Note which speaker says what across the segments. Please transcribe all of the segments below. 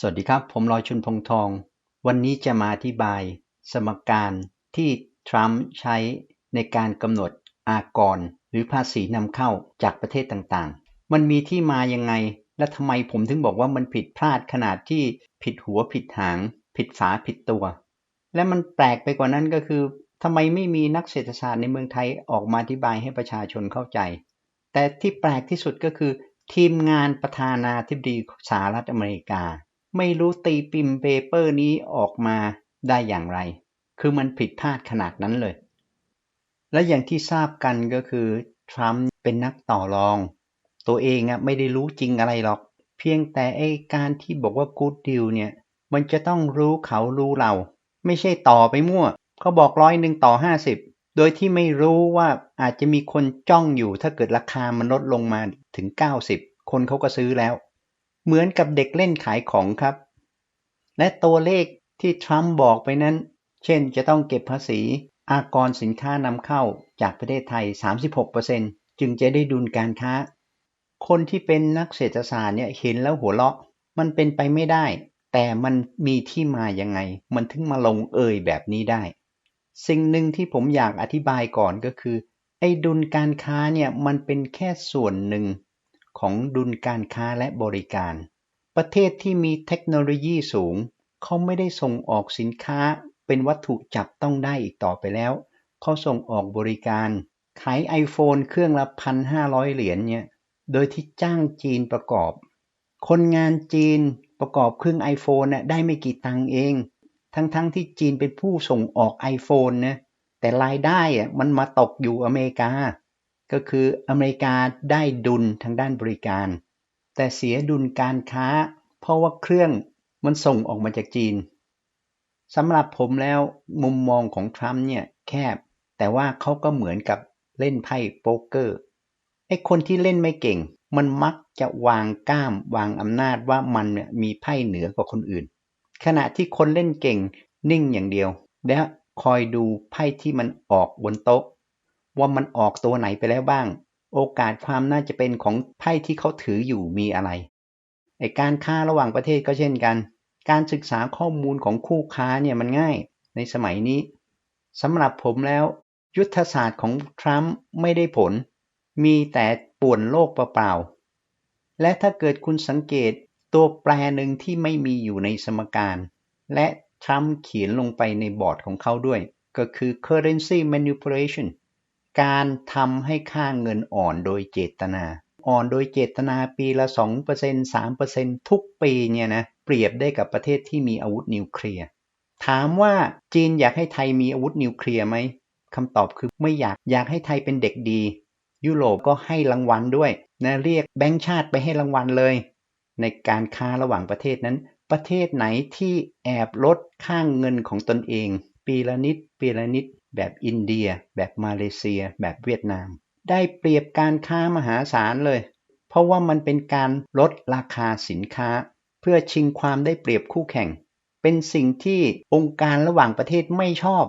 Speaker 1: สวัสดีครับ ผมลอยชุนพงทอง วันนี้จะมาอธิบายสมการที่ทรัมป์ใช้ในการกำหนดอากร หรือภาษีนำเข้าจากประเทศต่างๆ มันมีที่มายังไง และทำไมผมถึงบอกว่ามันผิดพลาดขนาดที่ผิดหัวผิดหาง ผิดฝาผิดตัว และมันแปลกไปกว่านั้นก็คือทำไมไม่มีนักเศรษฐศาสตร์ในเมืองไทยออกมาอธิบายให้ประชาชนเข้าใจ แต่ที่แปลกที่สุดก็คือ ทีมงานประธานาธิบดีสหรัฐอเมริกา ไม่รู้ตีพิมพ์เปเปอร์นี้ออกมาได้อย่างไร คือมันผิดพลาดขนาดนั้นเลย และอย่างที่ทราบกันก็คือ ทรัมป์เป็นนักต่อรอง ตัวเองอะไม่ได้รู้จริงอะไรหรอก เพียงแต่ไอการที่บอกว่า good deal เนี่ย มันจะต้องรู้เขารู้เรา ไม่ใช่ต่อไปมั่ว เขาบอกร้อยหนึ่งต่อห้าสิบโดยที่ไม่รู้ว่าอาจจะมีคนจ้องอยู่ถ้าเกิดราคามันลดลงมาถึง 90 คนเขาก็ซื้อแล้ว เหมือนกับเด็กเล่นขายของครับ และตัวเลขที่ทรัมป์บอกไปนั้น เช่นจะต้องเก็บภาษีอากรสินค้านำเข้าจากประเทศไทย 36%จึงจะได้ดุลการค้า คนที่เป็นนักเศรษฐศาสตร์เนี่ยเห็นแล้วหัวเราะ มันเป็นไปไม่ได้ แต่มันมีที่มายังไง มันถึงมาลงเอยแบบนี้ได้ สิ่งหนึ่งที่ผมอยากอธิบายก่อนก็คือ ไอ้ดุลการค้าเนี่ยมันเป็นแค่ส่วนหนึ่ง ของดุลการค้าและบริการ ประเทศที่มีเทคโนโลยีสูง เขาไม่ได้ส่งออกสินค้าเป็นวัตถุจับต้องได้อีกต่อไปแล้ว เขาส่งออกบริการ ขาย iPhone เครื่องละพันห้าร้อยเหรียญเนี่ย โดยที่จ้างจีนประกอบ คนงานจีนประกอบเครื่อง iPhone น่ะได้ไม่กี่ตังค์เอง ทั้งๆทที่จีนเป็นผู้ส่งออก iPhone นะแต่รายได้อะมันมาตกอยู่อเมริกา ก็คืออเมริกาได้ดุลทางด้านบริการ แต่เสียดุลการค้า เพราะว่าเครื่องมันส่งออกมาจากจีนสำหรับผมแล้วมุมมองของทรัมป์เนี่ยแคบ แต่ว่าเขาก็เหมือนกับเล่นไพ่โป๊กเกอร์ไอ้คนที่เล่นไม่เก่ง มันมักจะวางก้ามวางอำนาจว่ามันเนี่ยมีไพ่เหนือกว่าคนอื่น ขณะที่คนเล่นเก่งนิ่งอย่างเดียว และคอยดูไพ่ที่มันออกบนโต๊ะ ว่ามันออกตัวไหนไปแล้วบ้าง โอกาสความน่าจะเป็นของไพ่ที่เขาถืออยู่มีอะไรไอการค้าระหว่างประเทศก็เช่นกัน การศึกษาข้อมูลของคู่ค้าเนี่ยมันง่ายในสมัยนี้สำหรับผมแล้ว ยุทธศาสตร์ของทรัมป์ไม่ได้ผล มีแต่ป่วนโลกเปล่าๆและถ้าเกิดคุณสังเกตตัวแปรหนึ่งที่ไม่มีอยู่ในสมการ และทรัมป์เขียนลงไปในบอร์ดของเขาด้วย ก็คือ currency manipulation การทำให้ค่าเงินอ่อนโดยเจตนา อ่อนโดยเจตนาปีละ 2% 3%ทุกปีเนี่ยนะเปรียบได้กับประเทศที่มีอาวุธนิวเคลียร์ถามว่าจีนอยากให้ไทยมีอาวุธนิวเคลียร์ไหมคำตอบคือไม่อยากอยากให้ไทยเป็นเด็กดี ยุโรปก็ให้รางวัลด้วยนะเรียกแบงค์ชาติไปให้รางวัลเลย ในการค้าระหว่างประเทศนั้น ประเทศไหนที่แอบลดค่างเงินของตนเอง ปีละนิด ปีละนิด แบบอินเดีย แบบมาเลเซีย แบบเวียดนาม ได้เปรียบการค้ามหาศาลเลย เพราะว่ามันเป็นการลดราคาสินค้า เพื่อชิงความได้เปรียบคู่แข่ง เป็นสิ่งที่องค์การระหว่างประเทศไม่ชอบ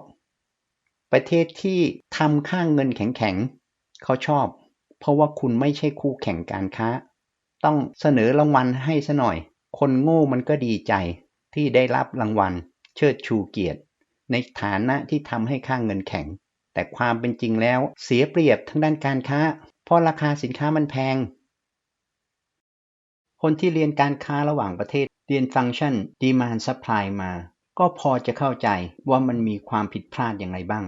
Speaker 1: ประเทศที่ทำค่างเงินแข็งๆเขาชอบ เพราะว่าคุณไม่ใช่คู่แข่งการค้า ต้องเสนอรางวัลให้ซะหน่อย คนโง่มันก็ดีใจที่ได้รับรางวัล เชิดชูเกียรติ ในฐานะที่ทำให้ค่างเงินแข็ง แต่ความเป็นจริงแล้วเสียเปรียบทางด้านการค้า เพราะราคาสินค้ามันแพง คนที่เรียนการค้าระหว่างประเทศเรียนฟังก์ชัน demand supply มา ก็พอจะเข้าใจว่ามันมีความผิดพลาดอย่างไรบ้าง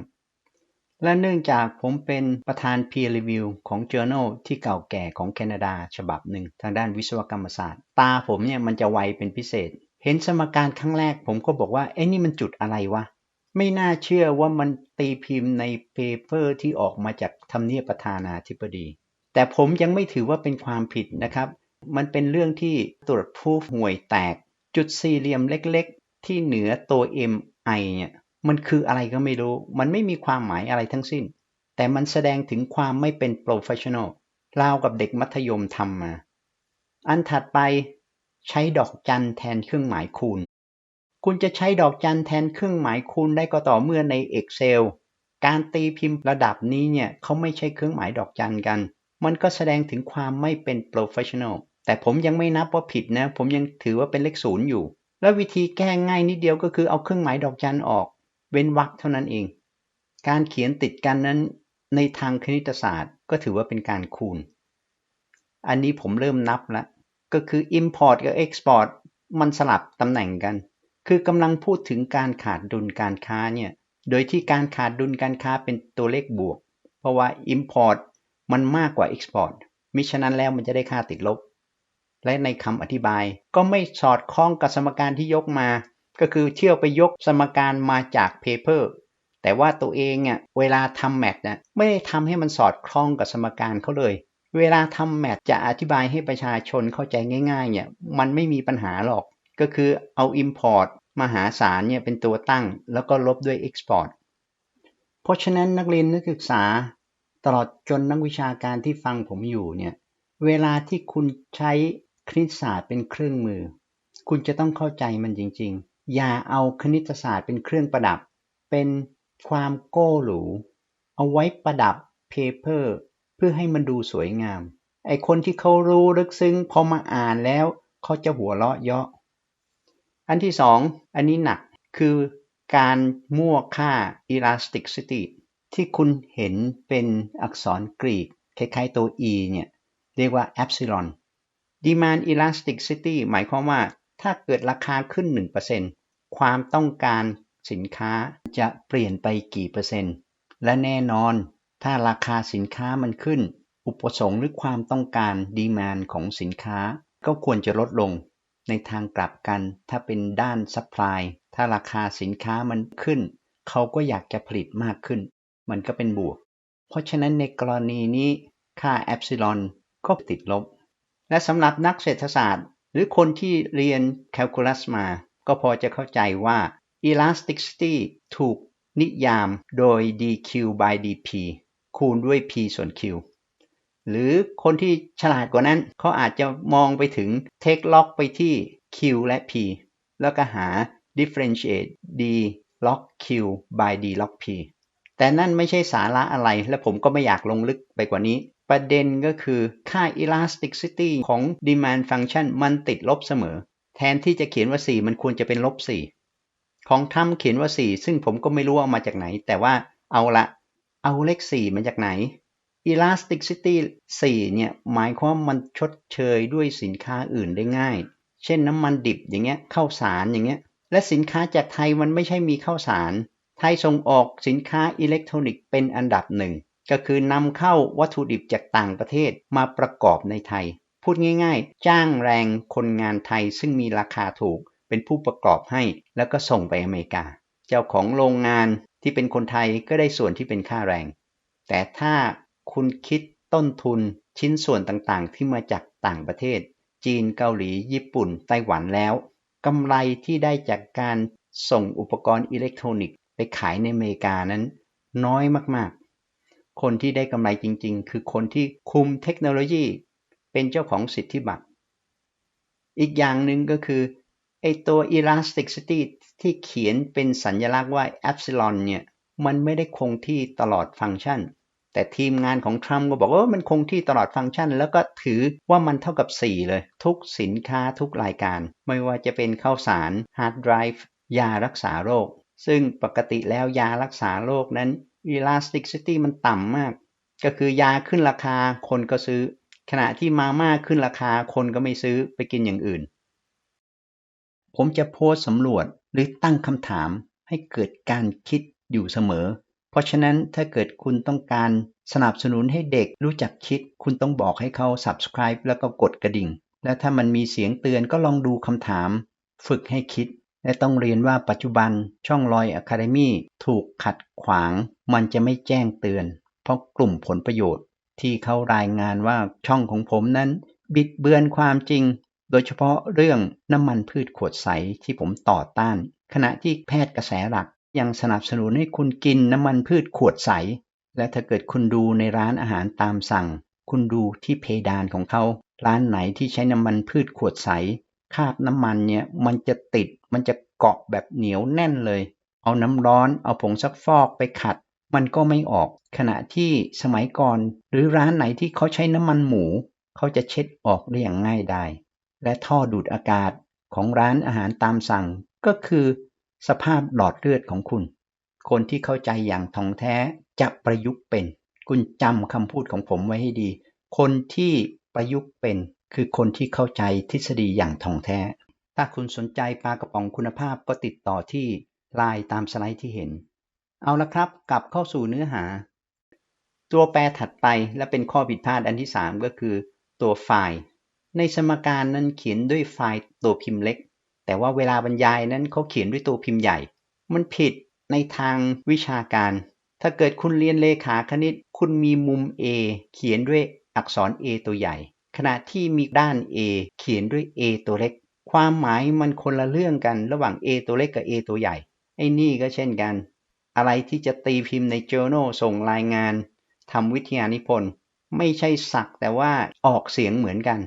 Speaker 1: และเนื่องจากผมเป็นประธาน peer review ของ journal ที่เก่าแก่ของแคนาดาฉบับหนึ่งทางด้านวิศวกรรมศาสตร์ ตาผมเนี่ยมันจะไวเป็นพิเศษ เห็นสมการครั้งแรกผมก็บอกว่าไอ้นี่มันจุดอะไรวะ ไม่น่าเชื่อว่ามันตีพิมพ์ในเปเปอร์ที่ออกมาจากทำเนียบประธานาธิบดี แต่ผมยังไม่ถือว่าเป็นความผิดนะครับ มันเป็นเรื่องที่ตรวจพูฟห่วยแตก จุดสี่เหลี่ยมเล็กๆ ที่เหนือตัว MI เนี่ยมันคืออะไรก็ไม่รู้ มันไม่มีความหมายอะไรทั้งสิ้น แต่มันแสดงถึงความไม่เป็นโปรเฟชชั่นอลราวกับเด็กมัธยมทำมา อันถัดไปใช้ดอกจันแทนเครื่องหมายคูณ คุณจะใช้ดอกจันแทนเครื่องหมายคูณได้ก็ต่อเมื่อใน Excel การตีพิมพ์ระดับนี้เนี่ยเขาไม่ใช้เครื่องหมายดอกจันกัน มันก็แสดงถึงความไม่เป็นโปรเฟชชั่นอลแต่ผมยังไม่นับว่าผิดนะ ผมยังถือว่าเป็นเลขศูนย์อยู่ แล้ววิธีแก้ง่ายนิดเดียวก็คือเอาเครื่องหมายดอกจันออก เว้นวรรคเท่านั้นเอง การเขียนติดกันนั้น ในทางคณิตศาสตร์ก็ถือว่าเป็นการคูณ อันนี้ผมเริ่มนับแล้วก็คือ import กับ export มันสลับตำแหน่งกัน คือกำลังพูดถึงการขาดดุลการค้าเนี่ย โดยที่การขาดดุลการค้าเป็นตัวเลขบวก เพราะว่า import มันมากกว่า export มิฉะนั้นแล้วมันจะได้ค่าติดลบ และในคำอธิบายก็ไม่สอดคล้องกับสมการที่ยกมา ก็คือเที่ยวไปยกสมการมาจาก paper แต่ว่าตัวเองเนี่ยเวลาทำแมทเนี่ยไม่ได้ทำให้มันสอดคล้องกับสมการเขาเลย เวลาทำแมทจะอธิบายให้ประชาชนเข้าใจง่ายๆเนี่ยมันไม่มีปัญหาหรอก ก็คือเอา Import มหาศาลเนี่ยเป็นตัวตั้ง แล้วก็ลบด้วย Export เพราะฉะนั้นนักเรียนนักศึกษาตลอดจนนักวิชาการที่ฟังผมอยู่เนี่ยเวลาที่คุณใช้คณิตศาสตร์เป็นเครื่องมือ คุณจะต้องเข้าใจมันจริง ๆ อย่าเอาคณิตศาสตร์เป็นเครื่องประดับ เป็นความโก้หรู เอาไว้ประดับเพเปอร์เพื่อให้มันดูสวยงาม ไอคนที่เขารู้ลึกซึ้งพอมาอ่านแล้วเขาจะหัวเราะเยาะ อันที่สองอันนี้หนักคือการมั่วค่า elasticity ที่คุณเห็นเป็นอักษรกรีกคล้ายๆตัว e เนี่ย เรียกว่า epsilon demand elasticity หมายความว่าถ้าเกิดราคาขึ้น 1%ความต้องการสินค้าจะเปลี่ยนไปกี่เปอร์เซ็นต์ และแน่นอนถ้าราคาสินค้ามันขึ้น อุปสงค์หรือความต้องการดีมานของสินค้าก็ควรจะลดลง ในทางกลับกัน ถ้าเป็นด้านซัพพลายถ้าราคาสินค้ามันขึ้น เขาก็อยากจะผลิตมากขึ้น มันก็เป็นบวก เพราะฉะนั้นในกรณีนี้ค่าแอปซิลอนก็ติดลบ และสำหรับนักเศรษฐศาสตร์ หรือคนที่เรียนแคลคูลัสมา ก็พอจะเข้าใจว่า elasticity ถูกนิยามโดย dq by dp คูณด้วย p ส่วน q หรือคนที่ฉลาดกว่านั้นเขาอาจจะมองไปถึง take log ไปที่ q และ p แล้วก็หา differentiate d log q by d log p แต่นั่นไม่ใช่สาระอะไรและผมก็ไม่อยากลงลึกไปกว่านี้ ประเด็นก็คือค่า elasticity ของ demand function มันติดลบเสมอ แทนที่จะเขียนว่า 4 มันควรจะเป็นลบ 4 ของทำเขียนว่า 4 ซึ่งผมก็ไม่รู้เอามาจากไหน แต่ว่าเอาละเอาเลข 4 มาจากไหน elasticity 4เนี่ยหมายความมันชดเชยด้วยสินค้าอื่นได้ง่าย เช่นน้ำมันดิบอย่างเงี้ยข้าวสารอย่างเงี้ยและสินค้าจากไทยมันไม่ใช่มีข้าวสาร ไทยส่งออกสินค้าอิเล็กทรอนิกส์เป็นอันดับหนึ่งก็คือนำเข้าวัตถุดิบจากต่างประเทศมาประกอบในไทย พูดง่ายๆ จ้างแรงคนงานไทยซึ่งมีราคาถูกเป็นผู้ประกอบให้แล้วก็ส่งไปอเมริกา เจ้าของโรงงานที่เป็นคนไทยก็ได้ส่วนที่เป็นค่าแรง แต่ถ้า คุณคิดต้นทุนชิ้นส่วนต่างๆ ที่มาจากต่างประเทศ จีนเกาหลี ญี่ปุ่น ไต้หวันแล้วกำไรที่ได้จากการส่งอุปกรณ์อิเล็กทรอนิกส์ไปขายในอเมริกานั้น น้อยมากๆ คนที่ได้กำไรจริง ๆ คือคนที่คุมเทคโนโลยี เป็นเจ้าของสิทธิบัตร อีกอย่างหนึ่งก็คือไอตัว elasticity ที่เขียนเป็นสัญลักษณ์ว่า epsilon เนี่ย มันไม่ได้คงที่ตลอดฟังก์ชัน แต่ทีมงานของทรัมป์ก็บอกว่ามันคงที่ตลอดฟังก์ชัน แล้วก็ถือว่ามันเท่ากับ 4 เลย ทุกสินค้าทุกรายการ ไม่ว่าจะเป็นข้าวสาร hard drive ยารักษาโรค ซึ่งปกติแล้วยารักษาโรคนั้น elasticity มันต่ำมาก ก็คือยาขึ้นราคาคนก็ซื้อ ขณะที่มาม่าขึ้นราคาคนก็ไม่ซื้อไปกินอย่างอื่น ผมจะโพสสำรวจหรือตั้งคำถามให้เกิดการคิดอยู่เสมอ เพราะฉะนั้นถ้าเกิดคุณต้องการสนับสนุนให้เด็กรู้จักคิด คุณต้องบอกให้เขา subscribe แล้วก็กดกระดิ่ง และถ้ามันมีเสียงเตือนก็ลองดูคำถาม ฝึกให้คิด และต้องเรียนว่าปัจจุบันช่องลอยอะคาเดมี่ถูกขัดขวาง มันจะไม่แจ้งเตือน เพราะกลุ่มผลประโยชน์ ที่เขารายงานว่าช่องของผมนั้น บิดเบือนความจริง โดยเฉพาะเรื่องน้ำมันพืชขวดใสที่ผมต่อต้าน ขณะที่แพทย์กระแสหลัก ยังสนับสนุนให้คุณกินน้ำมันพืชขวดใส และถ้าเกิดคุณดูในร้านอาหารตามสั่ง คุณดูที่เพดานของเขา ร้านไหนที่ใช้น้ำมันพืชขวดใส คราบน้ำมันเนี่ยมันจะติด มันจะเกาะแบบเหนียวแน่นเลย เอาน้ำร้อน เอาผงซักฟอกไปขัด มันก็ไม่ออก ขณะที่สมัยก่อน หรือร้านไหนที่เขาใช้น้ำมันหมู เขาจะเช็ดออกได้อย่างง่ายดาย และท่อดูดอากาศของร้านอาหารตามสั่งก็คือ สภาพหลอดเลือดของคุณ คนที่เข้าใจอย่างท่องแท้จะประยุกต์เป็น คุณจำคำพูดของผมไว้ให้ดี คนที่ประยุกต์เป็น คือคนที่เข้าใจทฤษฎีอย่างท่องแท้ ถ้าคุณสนใจปลากระป๋องคุณภาพก็ติดต่อที่ไลน์ตามสไลด์ที่เห็น เอาละครับ กลับเข้าสู่เนื้อหา ตัวแปรถัดไปและเป็นข้อผิดพลาดอันที่ 3 ก็คือ ตัวไฟล์ ในสมการนั้นเขียนด้วยไฟล์ตัวพิมพ์เล็ก แต่ว่าเวลาบรรยายนั้นเขาเขียนด้วยตัวพิมพ์ใหญ่ มันผิดในทางวิชาการ ถ้าเกิดคุณเรียนเลขาคณิต คุณมีมุม A เขียนด้วยอักษร A ตัวใหญ่ ขณะที่มีด้าน A เขียนด้วย A ตัวเล็ก ความหมายมันคนละเรื่องกันระหว่าง A ตัวเล็กกับ A ตัวใหญ่ ไอ้นี่ก็เช่นกัน อะไรที่จะตีพิมพ์ใน journal ส่งรายงานทำวิทยานิพนธ์ ไม่ใช่สักแต่ว่าออกเสียงเหมือนกัน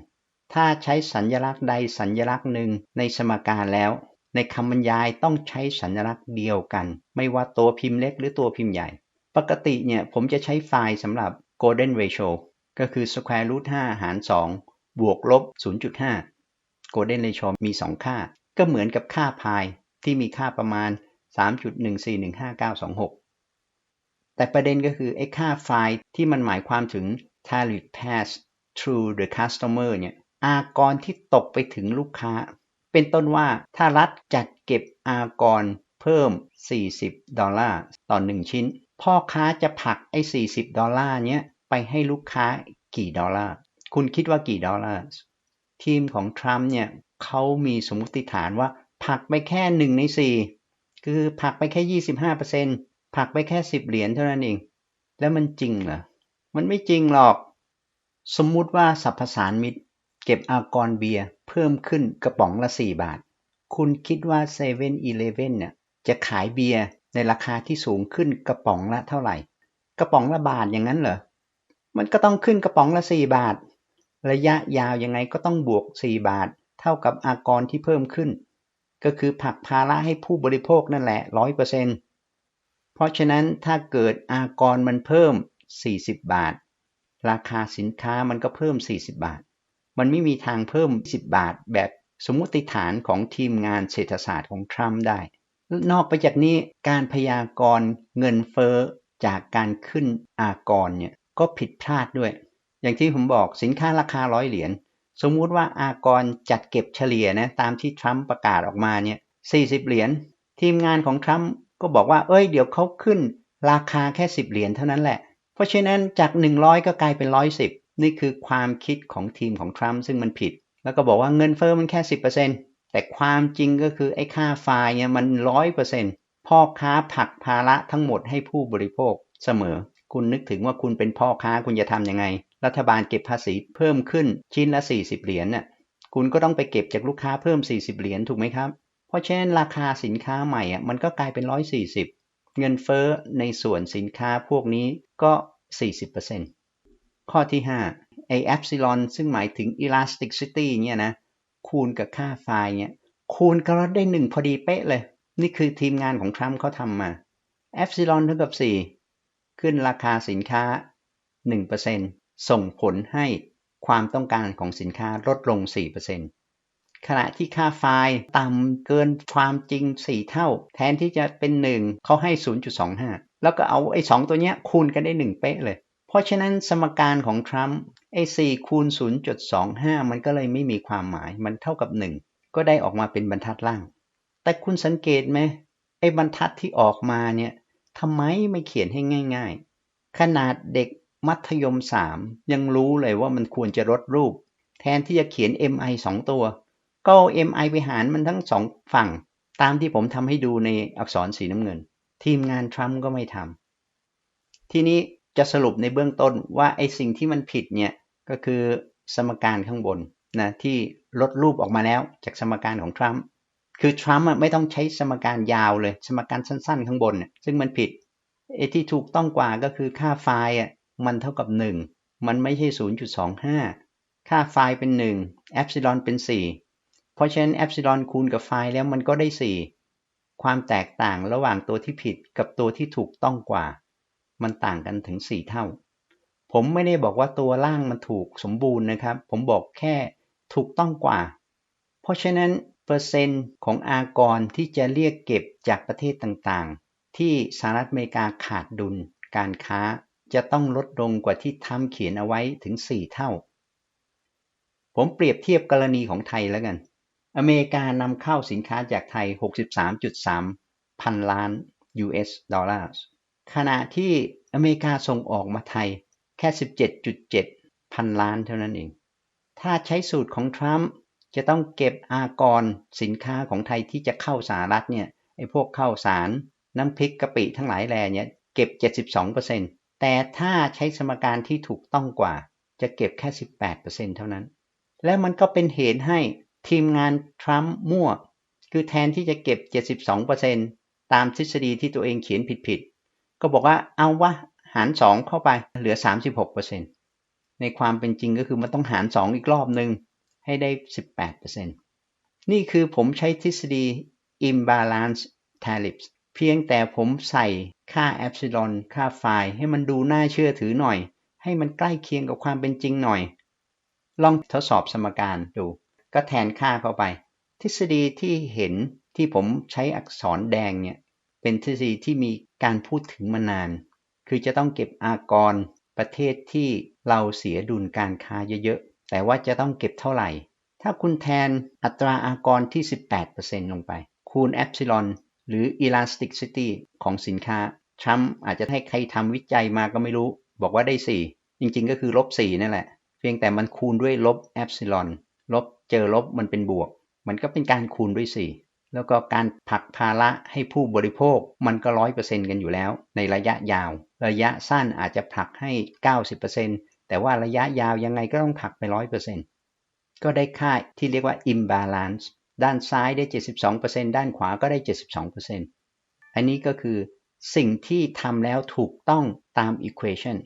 Speaker 1: ถ้าใช้สัญลักษณ์ใดสัญลักษณ์หนึ่งในสมการแล้ว ในคำบรรยายต้องใช้สัญลักษณ์เดียวกัน ไม่ว่าตัวพิมพ์เล็กหรือตัวพิมพ์ใหญ่ ปกติเนี่ยผมจะใช้ไฟล์สำหรับ golden ratio ก็คือ square root 5 หาร 2 บวกลบ 0.5 golden ratio มี 2 ค่า ก็เหมือนกับค่าพายที่มีค่าประมาณ 3.1415926 แต่ประเด็นก็คือไอ้ค่าไฟล์ที่มันหมายความถึง tariff pass through the customer เนี่ย อากรที่ตกไปถึงลูกค้า เป็นต้นว่าถ้ารัฐจัดเก็บอากรเพิ่ม 40 ดอลลาร์ต่อ 1 ชิ้น พ่อค้าจะผลักไอ้ 40 ดอลลาร์เนี้ยไปให้ลูกค้ากี่ดอลลาร์ คุณคิดว่ากี่ดอลลาร์ ทีมของทรัมป์เนี่ยเขามีสมมติฐานว่าผลักไปแค่ 1 ใน 4 คือผลักไปแค่ 25%ผลักไปแค่สิบเหรียญเท่านั้นเอง แล้วมันจริงเหรอ มันไม่จริงหรอก สมมุติว่าสัพพสารมิตร เก็บอากรเบียร์เพิ่มขึ้นกระป๋องละ 4 บาท คุณคิดว่าเซเว่นอีเลฟเว่นเนี่ยจะขายเบียร์ในราคาที่สูงขึ้นกระป๋องละเท่าไหร่ กระป๋องละบาทอย่างนั้นเหรอ มันก็ต้องขึ้นกระป๋องละ 4 บาท ระยะยาวยังไงก็ต้องบวก 4 บาท เท่ากับอากรที่เพิ่มขึ้น ก็คือผักภาระให้ผู้บริโภคนั่นแหละร้อยเปอร์เซ็นต์เพราะฉะนั้นถ้าเกิดอากรมันเพิ่ม 40 บาท ราคาสินค้ามันก็เพิ่ม 40 บาท มันไม่มีทางเพิ่ม 10 บาทแบบสมมติฐานของทีมงานเศรษฐศาสตร์ของทรัมป์ได้ นอกไปจากนี้การพยากรณ์เงินเฟอ้อจากการขึ้นอากรเนี่ยก็ผิดพลาดด้วย อย่างที่ผมบอกสินค้าราคาร้อยเหรียญสมมุติว่าอากรจัดเก็บเฉลี่ยนะตามที่ทรัมป์ประกาศออกมาเนี่ย40 เหรียญทีมงานของทรัมป์ก็บอกว่าเอ้ยเดี๋ยวเขาขึ้น ราคาแค่ 10 เหรียญเท่านั้นแหละ เพราะฉะนั้นจาก 100 ก็กลายเป็น 110 นี่คือความคิดของทีมของทรัมป์ซึ่งมันผิด แล้วก็บอกว่าเงินเฟอ้อมันแค่ 10%แต่ความจริงก็คือไอ้ค่าไฟเนี่ยมัน100%พ่อค้าผักภาระทั้งหมดให้ผู้บริโภคเสมอ คุณนึกถึงว่าคุณเป็นพ่อค้าคุณจะทำยังไง รัฐบาลเก็บภาษีเพิ่มขึ้นชิ้นละ 40 เหรียญน่ะคุณก็ต้องไปเก็บจากลูกค้าเพิ่ม 40 เหรียญถูกไหมครับ เพราะฉะนั้นราคาสินค้าใหม่อะมันก็กลายเป็น 140 เงินเฟ้อในส่วนสินค้าพวกนี้ก็ 40% ข้อที่5ไอแอปซิลอนซึ่งหมายถึง elasticity เนี่ยนะคูณกับค่าไฟเนี่ยคูณกันแล้วได้1พอดีเป๊ะเลย นี่คือทีมงานของทรัมป์เขาทำมาแอปซิลอนเท่ากับ 4 ขึ้นราคาสินค้า 1%ส่งผลให้ความต้องการของสินค้าลดลง 4%ขณะที่ค่าไฟล์ต่ำเกินความจริง 4 เท่า แทนที่จะเป็น 1 เขาให้ 0.25 แล้วก็เอาไอ้ 2 ตัวเนี้ยคูณกันได้ 1 เป๊ะเลย ราะฉะนั้นสมการของทรัมป์ไอ้4คูณ0.25 มันก็เลยไม่มีความหมายมันเท่ากับ 1 ก็ได้ออกมาเป็นบรรทัดล่าง แต่คุณสังเกตไหมไอ้บรรทัดที่ออกมาเนี่ยทำไมไม่เขียนให้ง่าย ๆ ขนาดเด็กมัธยม 3 ยังรู้เลยว่ามันควรจะลดรูป แทนที่จะเขียน mi 2 ตัว ก็เอา MI ไปหารมันทั้งสองฝั่ง ตามที่ผมทำให้ดูในอักษรสีน้ำเงิน ทีมงานทรัมป์ก็ไม่ทำทีนี้ จะสรุปในเบื้องต้นว่าไอ้สิ่งที่มันผิดเนี่ยก็คือสมการข้างบนนะที่ลดรูปออกมาแล้วจากสมการของทรัมป์คือทรัมป์ไม่ต้องใช้สมการยาวเลย สมการสั้นๆ ข้างบน ซึ่งมันผิดไอ้ที่ถูกต้องกว่าก็คือค่าไฟล์อะมันเท่ากับ 1 มันไม่ใช่ 0.25 ค่าไฟล์เป็น1แอปซิลอนเป็น 4 เพราะฉะนั้นแอปซิลอนคูณกับไฟแล้วมันก็ได้ 4 ความแตกต่างระหว่างตัวที่ผิดกับตัวที่ถูกต้องกว่า มันต่างกันถึง 4 เท่า ผมไม่ได้บอกว่าตัวล่างมันถูกสมบูรณ์นะครับ ผมบอกแค่ถูกต้องกว่า เพราะฉะนั้นเปอร์เซ็นต์ของอากรที่จะเรียกเก็บจากประเทศต่างๆ ที่สหรัฐอเมริกาขาดดุลการค้าจะต้องลดลงกว่าที่ทำเขียนเอาไว้ถึง 4 เท่า ผมเปรียบเทียบกรณีของไทยแล้วกัน อเมริกานำเข้าสินค้าจากไทย 63.3 พันล้าน US ดอลลาร์ ขณะที่อเมริกาส่งออกมาไทยแค่ 17.7 พันล้านเท่านั้นเอง ถ้าใช้สูตรของทรัมป์จะต้องเก็บอากรสินค้าของไทยที่จะเข้าสหรัฐเนี่ยไอ้พวกข้าวสารน้ำพริกกะปิทั้งหลายแหล่เนี่ยเก็บ 72%แต่ถ้าใช้สมการที่ถูกต้องกว่า จะเก็บแค่ 18%เท่านั้น และมันก็เป็นเหตุให้ทีมงานทรัมป์มั่ว คือแทนที่จะเก็บ 72%ตามทฤษฎีที่ตัวเองเขียนผิดๆ ก็บอกว่าเอาวะหาร 2 เข้าไปเหลือ 36%ในความเป็นจริงก็คือมันต้องหาร 2 อีกรอบหนึ่งให้ได้ 18%นี่คือผมใช้ทฤษฎี imbalance tariffs เพียงแต่ผมใส่ค่า epsilon ค่าไฟให้มันดูน่าเชื่อถือหน่อย ให้มันใกล้เคียงกับความเป็นจริงหน่อย ลองทดสอบสมการดู ก็แทนค่าเข้าไป ทฤษฎีที่เห็นที่ผมใช้อักษรแดงเนี่ย เป็นทฤษฎีที่มีการพูดถึงมานาน คือจะต้องเก็บอากร ประเทศที่เราเสียดุลการค้าเยอะๆ แต่ว่าจะต้องเก็บเท่าไหร่ ถ้าคุณแทนอัตราอากรที่ 18%ลงไป คูณ epsilon หรือ elasticity ของสินค้าทรัมป์อาจจะให้ใครทำวิจัยมาก็ไม่รู้ บอกว่าได้ 4 จริงๆก็คือลบ4นั่นแหละ เพียงแต่มันคูณด้วยลบ epsilon ลบเจอลบมันเป็นบวก มันก็เป็นการคูณด้วย 4 แล้วก็การผลักภาระให้ผู้บริโภคมันก็ร้อยเปอร์เซ็นต์กันอยู่แล้ว ในระยะยาว ระยะสั้นอาจจะผลักให้ 90%แต่ว่าระยะยาวยังไงก็ต้องผลักไปร้อยเปอร์เซ็นต์ก็ได้ค่าที่เรียกว่า imbalance ด้านซ้ายได้ 72%ด้านขวาก็ได้ 72%อันนี้ก็คือสิ่งที่ทำแล้วถูกต้องตาม equation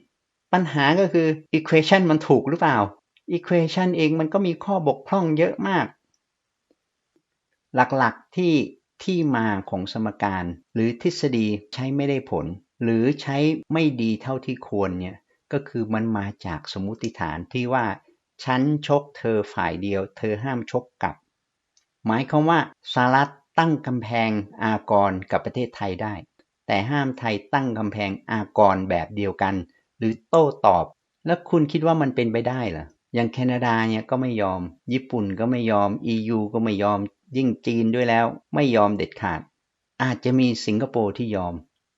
Speaker 1: ปัญหาก็คือ equation มันถูกหรือเปล่า equation เองมันก็มีข้อบกพร่องเยอะมาก หลักๆที่ที่มาของสมการ หรือทฤษฎีใช้ไม่ได้ผล หรือใช้ไม่ดีเท่าที่ควรเนี่ยก็คือมันมาจากสมมุติฐานที่ว่า ฉันชกเธอฝ่ายเดียว เธอห้ามชกกลับ หมายความว่าสหรัฐตั้งกำแพงอากรกับประเทศไทยได้ แต่ห้ามไทยตั้งกำแพงอากรแบบเดียวกัน หรือโต้ตอบ แล้วคุณคิดว่ามันเป็นไปได้เหรออย่างแคนาดาเนี่ยก็ไม่ยอม ญี่ปุ่นก็ไม่ยอม EU ก็ไม่ยอม ยิ่งจีนด้วยแล้วไม่ยอมเด็ดขาด อาจจะมีสิงคโปร์ที่ยอม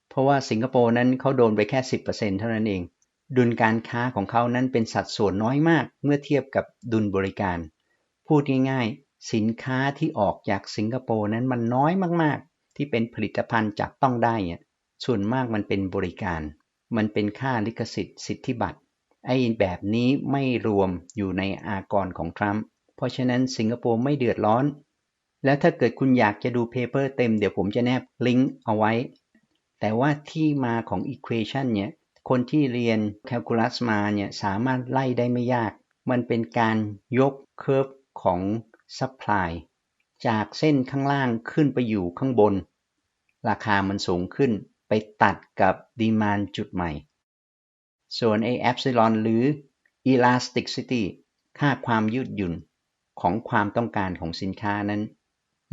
Speaker 1: เพราะว่าสิงคโปร์นั้นเขาโดนไปแค่ 10%เท่านั้นเอง ดุลการค้าของเขานั้นเป็นสัดส่วนน้อยมากเมื่อเทียบกับดุลบริการ พูดง่ายๆ สินค้าที่ออกจากสิงคโปร์นั้นมันน้อยมากๆ ที่เป็นผลิตภัณฑ์จับต้องได้เนี่ยส่วนมากมันเป็นบริการ มันเป็นค่าลิขสิทธิ์สิทธิบัตรไอ้แบบนี้ไม่รวมอยู่ในอากรของทรัมป์เพราะฉะนั้นสิงคโปร์ไม่เดือดร้อน แล้วถ้าเกิดคุณอยากจะดูเพเปอร์เต็มเดี๋ยวผมจะแนบลิงก์เอาไว้ แต่ว่าที่มาของ equation เนี่ยคนที่เรียนแคลคูลัสมาเนี่ยสามารถไล่ได้ไม่ยาก มันเป็นการยกเคอร์ฟของ supply จากเส้นข้างล่างขึ้นไปอยู่ข้างบน ราคามันสูงขึ้นไปตัดกับ demand จุดใหม่ ส่วนไอ้ epsilon หรือ elasticity ค่าความยืดหยุ่นของความต้องการของสินค้านั้น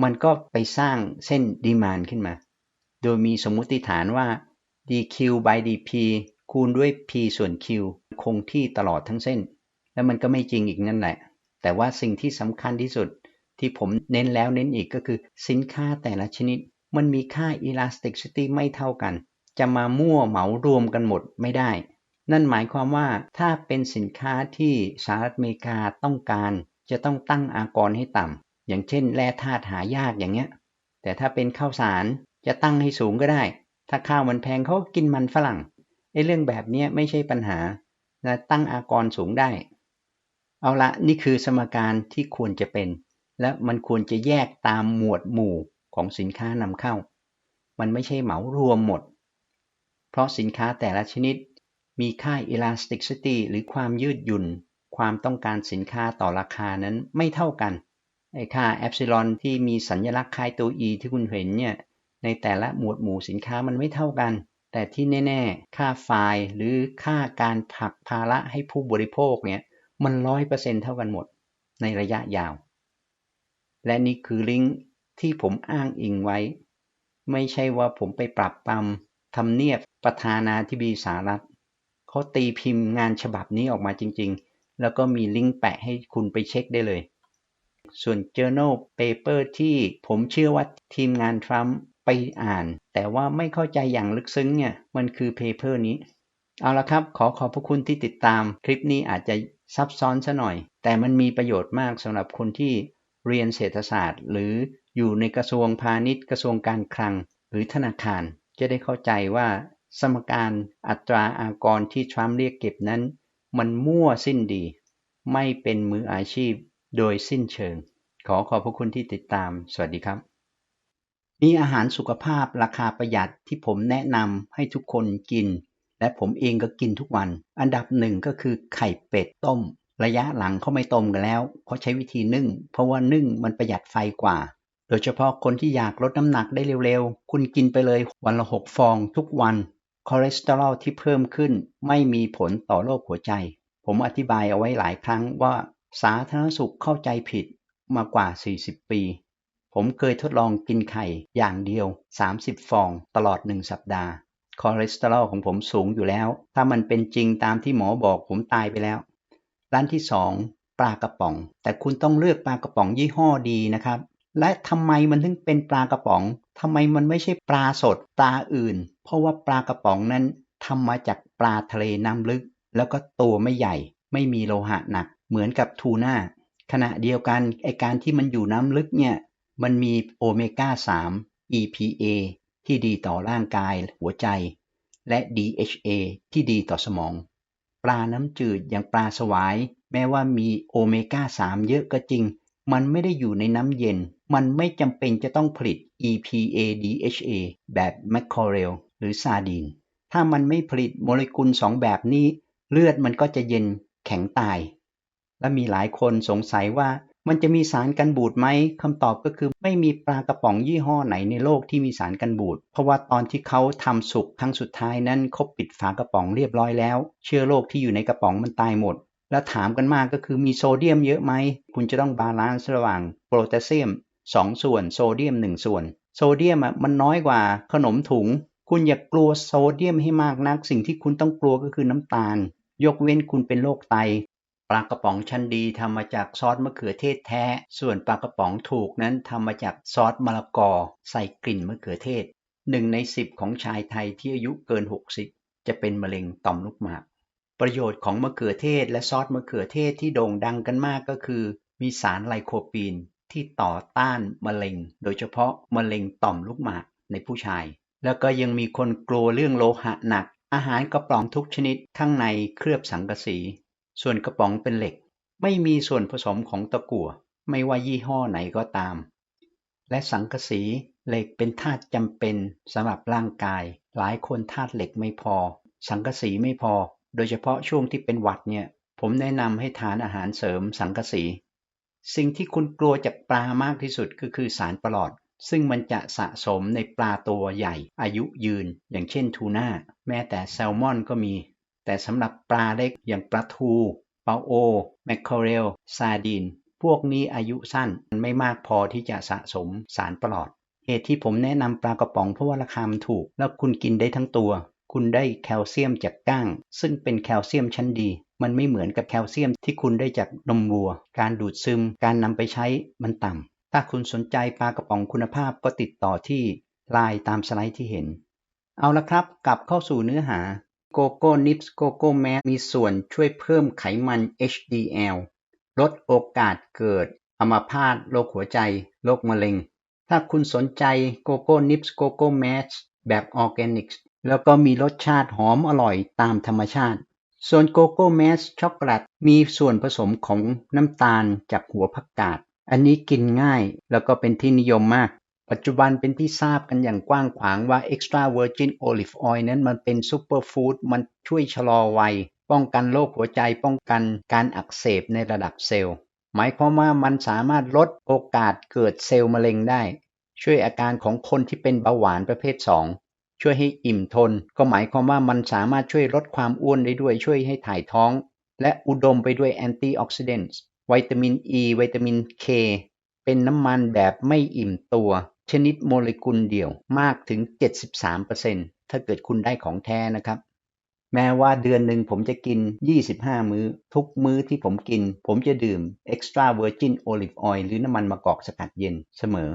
Speaker 1: มันก็ไปสร้างเส้น demand ขึ้นมา โดยมีสมมุติฐานว่า dq by dp คูณด้วย p ส่วน q คงที่ตลอดทั้งเส้น แล้วมันก็ไม่จริงอีกนั่นแหละ แต่ว่าสิ่งที่สำคัญที่สุดที่ผมเน้นแล้วเน้นอีกก็คือสินค้าแต่ละชนิด มันมีค่า elasticity ไม่เท่ากัน จะมามั่วเหมารวมกันหมดไม่ได้ นั่นหมายความว่าถ้าเป็นสินค้าที่สหรัฐอเมริกาต้องการ จะต้องตั้งอากรให้ต่ำ อย่างเช่นแร่ธาตุหายากอย่างเงี้ย แต่ถ้าเป็นข้าวสารจะตั้งให้สูงก็ได้ ถ้าข้าวมันแพงเขากินมันฝรั่งไอ้เรื่องแบบนี้ไม่ใช่ปัญหาและตั้งอากรสูงได้ เอาละนี่คือสมการที่ควรจะเป็น และมันควรจะแยกตามหมวดหมู่ของสินค้านำเข้า มันไม่ใช่เหมารวมหมด เพราะสินค้าแต่ละชนิดมีค่า elasticity หรือความยืดหยุ่น ความต้องการสินค้าต่อราคานั้นไม่เท่ากัน ไอ้ค่า epsilon ที่มีสัญลักษณ์คล้ายตัว e ที่คุณเห็นเนี่ยในแต่ละหมวดหมู่สินค้ามันไม่เท่ากัน แต่ที่แน่ๆ ค่าไฟล์หรือค่าการผลักภาระให้ผู้บริโภคเนี่ยมันร้อยเปอร์เซ็นเท่ากันหมดในระยะยาว และนี่คือลิงก์ที่ผมอ้างอิงไว้ ไม่ใช่ว่าผมไปปรับปรำทำเนียบประธานาธิบดีสหรัฐเขาตีพิมพ์งานฉบับนี้ออกมาจริง ๆ แล้วก็มีลิงก์แปะให้คุณไปเช็คได้เลย ส่วน journal paper ที่ผมเชื่อว่าทีมงานทรัมป์ไปอ่าน แต่ว่าไม่เข้าใจอย่างลึกซึ้งเนี่ย มันคือ paper นี้ เอาละครับ ขอขอบพระคุณที่ติดตาม คลิปนี้อาจจะซับซ้อนซะหน่อย แต่มันมีประโยชน์มากสำหรับคนที่เรียนเศรษฐศาสตร์ หรืออยู่ในกระทรวงพาณิชย์ กระทรวงการคลัง หรือธนาคาร จะได้เข้าใจว่าสมการอัตราอากรที่ทรัมป์เรียกเก็บนั้น มันมั่วสิ้นดี ไม่เป็นมืออาชีพ โดยสิ้นเชิง ขอขอบพระคุณที่ติดตาม สวัสดีครับ มีอาหารสุขภาพราคาประหยัดที่ผมแนะนำให้ทุกคนกิน และผมเองก็กินทุกวัน อันดับหนึ่งก็คือไข่เป็ดต้ม ระยะหลังเขาไม่ต้มกันแล้วเขาใช้วิธีนึ่ง เพราะว่านึ่งมันประหยัดไฟกว่า โดยเฉพาะคนที่อยากลดน้ำหนักได้เร็วๆ คุณกินไปเลยวันละหกฟองทุกวันคอเลสเตอรอลที่เพิ่มขึ้นไม่มีผลต่อโรคหัวใจ ผมอธิบายเอาไว้หลายครั้งว่า สาธารณสุขเข้าใจผิดมากว่า 40 ปี ผมเคยทดลองกินไข่อย่างเดียว 30 ฟองตลอด 1 สัปดาห์ คอเลสเตอรอลของผมสูงอยู่แล้ว ถ้ามันเป็นจริงตามที่หมอบอกผมตายไปแล้ว ร้านที่ 2 ปลากระป๋อง แต่คุณต้องเลือกปลากระป๋องยี่ห้อดีนะครับ และทำไมมันถึงเป็นปลากระป๋องทำไมมันไม่ใช่ปลาสดปลาอื่น เพราะว่าปลากระป๋องนั้นทำมาจากปลาทะเลน้ำลึก แล้วก็ตัวไม่ใหญ่ ไม่มีโลหะหนัก เหมือนกับทูน่าขณะเดียวกันไอการที่มันอยู่น้ำลึกเนี่ยมันมีโอเมก้า 3 EPA ที่ดีต่อร่างกายหัวใจ และ DHA ที่ดีต่อสมอง ปลาน้ำจืดอย่างปลาสวาย แม้ว่ามีโอเมก้า 3 เยอะก็จริง มันไม่ได้อยู่ในน้ำเย็น มันไม่จำเป็นจะต้องผลิต EPA DHA แบบแมคคอเรลหรือซาดีน ถ้ามันไม่ผลิตโมเลกุลสองแบบนี้ เลือดมันก็จะเย็นแข็งตาย และมีหลายคนสงสัยว่ามันจะมีสารกันบูดไหมคำตอบก็คือไม่มีปลากระป๋องยี่ห้อไหนในโลกที่มีสารกันบูด เพราะว่าตอนที่เขาทำสุกครั้งสุดท้ายนั้นเขาปิดฝากระป๋องเรียบร้อยแล้ว เชื้อโรคที่อยู่ในกระป๋องมันตายหมด แล้วถามกันมากก็คือมีโซเดียมเยอะไหม คุณจะต้องบาลานซ์ระหว่างโพแทสเซียม 2 ส่วนโซเดียม 1 ส่วน โซเดียมอะมันน้อยกว่าขนมถุง คุณอย่ากกลัวโซเดียมให้มากนัก สิ่งที่คุณต้องกลัวก็คือน้ำตาล ยกเว้นคุณเป็นโรคไต ปลากระป๋องชั้นดีทำมาจากซอสมะเขือเทศแท้ ส่วนปลากระป๋องถูกนั้นทำมาจากซอสมะละกอ ใส่กลิ่นมะเขือเทศหนึ่งในสิบของชายไทยที่อายุเกิน 60 จะเป็นมะเร็งต่อมลูกหมาก ประโยชน์ของมะเขือเทศและซอสมะเขือเทศที่โด่งดังกันมากก็คือ มีสารไลโคปีนที่ต่อต้านมะเร็ง โดยเฉพาะมะเร็งต่อมลูกหมากในผู้ชาย แล้วก็ยังมีคนกลัวเรื่องโลหะหนัก อาหารกระป๋องทุกชนิดข้างในเคลือบสังกะสี ส่วนกระป๋องเป็นเหล็ก ไม่มีส่วนผสมของตะกั่วไม่ว่ายี่ห้อไหนก็ตาม และสังกะสีเหล็กเป็นธาตุจำเป็นสำหรับร่างกาย หลายคนธาตุเหล็กไม่พอ สังกะสีไม่พอ โดยเฉพาะช่วงที่เป็นหวัดเนี่ย ผมแนะนำให้ทานอาหารเสริมสังกะสี สิ่งที่คุณกลัวจากปลามากที่สุดก็คือสารปลอด ซึ่งมันจะสะสมในปลาตัวใหญ่ อายุยืน อย่างเช่นทูน่า แม้แต่แซลมอนก็มี แต่สำหรับปลาเล็กอย่างปลาทูปลาโอ แมคเคอเรล ซาดีนพวกนี้อายุสั้นมันไม่มากพอที่จะสะสมสารปลอด เหตุที่ผมแนะนำปลากระป๋องเพราะว่าราคามันถูก แล้วคุณกินได้ทั้งตัว คุณได้แคลเซียมจากก้าง ซึ่งเป็นแคลเซียมชั้นดี มันไม่เหมือนกับแคลเซียมที่คุณได้จากนมวัว การดูดซึม การนำไปใช้มันต่ำ ถ้าคุณสนใจปลากระป๋องคุณภาพก็ติดต่อที่ไลน์ตามสไลด์ที่เห็น เอาละครับ กลับเข้าสู่เนื้อหา โกโก้นิปส์ โกโก้แมส มีส่วนช่วยเพิ่มไขมัน HDL ลดโอกาสเกิดอัมาพาต โรคหัวใจ โรคมะเร็ง ถ้าคุณสนใจโกโก้นิปส์ โกโก้แมส แบบออร์แกนิก แล้วก็มีรสชาติหอมอร่อยตามธรรมชาติ ส่วนโกโก้แมส ช็อกโกแลต มีส่วนผสมของน้ำตาลจากหัวผักกาด อันนี้กินง่ายแล้วก็เป็นที่นิยมมาก ปัจจุบันเป็นที่ทราบกันอย่างกว้างขวางว่า extra virgin olive oil นั้นมันเป็นซูเปอร์ฟู้ดมันช่วยชะลอวัย ป้องกันโรคหัวใจป้องกันการอักเสบในระดับเซลล์ หมายความว่ามันสามารถลดโอกาสเกิดเซลล์มะเร็งได้ ช่วยอาการของคนที่เป็นเบาหวานประเภท 2 ช่วยให้อิ่มทน ก็หมายความว่ามันสามารถช่วยลดความอ้วนได้ด้วยช่วยให้ถ่ายท้อง และอุดมไปด้วยแอนตี้ออกซิเดนต์วิตามินอ e, ีวิตามินเคเป็นน้ำมันแบบไม่อิ่มตัว ชนิดโมเลกุลเดี่ยวมากถึง 73%ถ้าเกิดคุณได้ของแท้นะครับ แม้ว่าเดือนหนึ่งผมจะกิน 25 มื้อ ทุกมื้อที่ผมกิน ผมจะดื่ม extra virgin olive oil หรือน้ำมันมะกอกสกัดเย็นเสมอ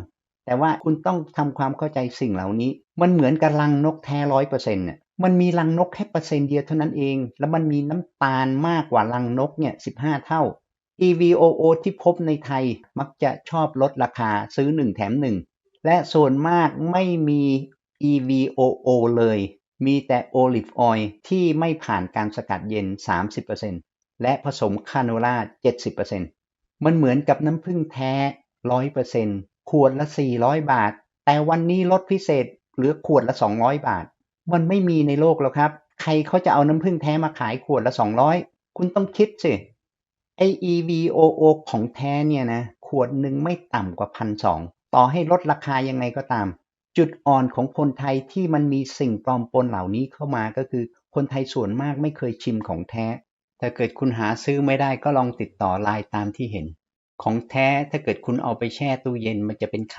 Speaker 1: แต่ว่าคุณต้องทำความเข้าใจสิ่งเหล่านี้ มันเหมือนกับลังนกแท้ร้อยเปอร์เซ็นต์เนี่ยมันมีลังนกแค่เปอร์เซ็นต์เดียวเท่านั้นเอง แล้วมันมีน้ำตาลมากกว่าลังนกเนี่ย15 เท่า EVOO ที่พบในไทยมักจะชอบลดราคาซื้อ 1 แถม 1 และส่วนมากไม่มี EVOO เลย มีแต่โอลิฟออยล์ที่ไม่ผ่านการสกัดเย็น 30%และผสมคาโนล่า 70%มันเหมือนกับน้ำผึ้งแท้ 100%ขวดละ 400 บาท แต่วันนี้ลดพิเศษเหลือขวดละ 200 บาท มันไม่มีในโลกแล้วครับ ใครเขาจะเอาน้ำผึ้งแท้มาขายขวดละ 200 คุณต้องคิดสิไอ EVOO ของแท้เนี่ยนะ ขวดหนึ่งไม่ต่ำกว่าพันสอง ต่อให้ลดราคายังไงก็ตาม จุดอ่อนของคนไทยที่มันมีสิ่งปลอมปนเหล่านี้เข้ามาก็คือ คนไทยส่วนมากไม่เคยชิมของแท้ ถ้าเกิดคุณหาซื้อไม่ได้ก็ลองติดต่อไลน์ตามที่เห็น ของแท้ถ้าเกิดคุณเอาไปแช่ตู้เย็นมันจะเป็นไข